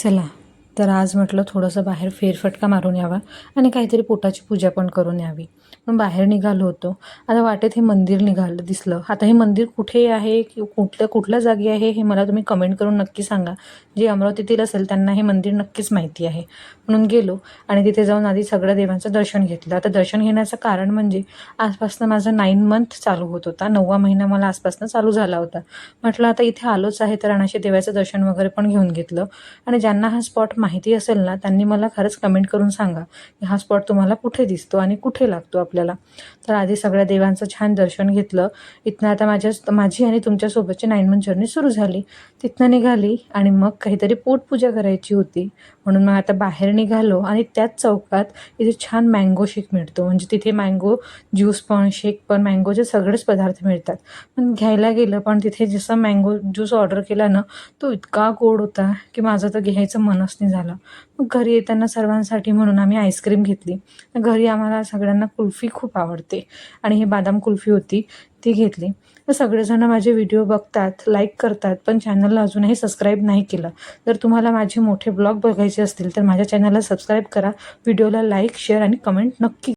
चला. तर आज म्हटलं थोडंसं बाहेर फेरफटका मारून यावा आणि काहीतरी पोटाची पूजा पण करून यावी. पण बाहेर निघालो होतो. आता वाटेत हे मंदिर निघालं दिसलं. आता हे मंदिर कुठे आहे? की कुठल्या कुठल्या जागी आहे? हे मला तुम्ही कमेंट करून नक्की सांगा. जे अमरावतीतील असेल त्यांना हे मंदिर नक्कीच माहिती आहे. म्हणून गेलो आणि तिथे जाऊन आधी सगळ्या देवांचं दर्शन घेतलं. आता दर्शन घेण्याचं कारण म्हणजे आजपासून माझा नाईन मंथ चालू होत होता. नववा महिना मला आजपासून चालू झाला होता. म्हटलं आता इथे आलोच आहे तर अनाशी देवाचं दर्शन वगैरे पण घेऊन घेतलं. आणि ज्यांना हा स्पॉट माहिती माहिती असेल ना त्यांनी मला खरंच कमेंट करून सांगा की हा स्पॉट तुम्हाला कुठे दिसतो आणि कुठे लागतो आपल्याला. तर आधी सगळ्या देवांचं छान दर्शन घेतलं. इथनं आता माझ्या माझी आणि तुमच्यासोबतची नाईन मंथ जर्नी सुरू झाली. तिथनं निघाली आणि मग काहीतरी पोटपूजा करायची होती. म्हणून मग आता बाहेर निघालो आणि त्याच चौकात इथे छान मँगो शेक मिळतो. म्हणजे तिथे मँगो ज्यूस पण शेक पण मँगोचे सगळेच पदार्थ मिळतात. पण घ्यायला गेलं पण तिथे जसं मँगो ज्यूस ऑर्डर केला ना तो इतका गोड होता की माझं तर घ्यायचं मनच नाही झालं. मग घरी येताना सर्वांसाठी म्हणून आम्ही आईस्क्रीम घेतली. घरी आम्हाला सगळ्यांना कुल्फी खूप आवडते. आणि ही बादाम कुल्फी होती ती घेतली. तर सगळेजण माझे व्हिडिओ बघतात लाईक करतात पण चॅनलला अजूनही सबस्क्राईब नाही केलं. जर तुम्हाला माझे मोठे ब्लॉग बघायचे असतील तर माझ्या चॅनलला सबस्क्राईब करा. व्हिडिओला लाईक शेअर आणि कमेंट नक्की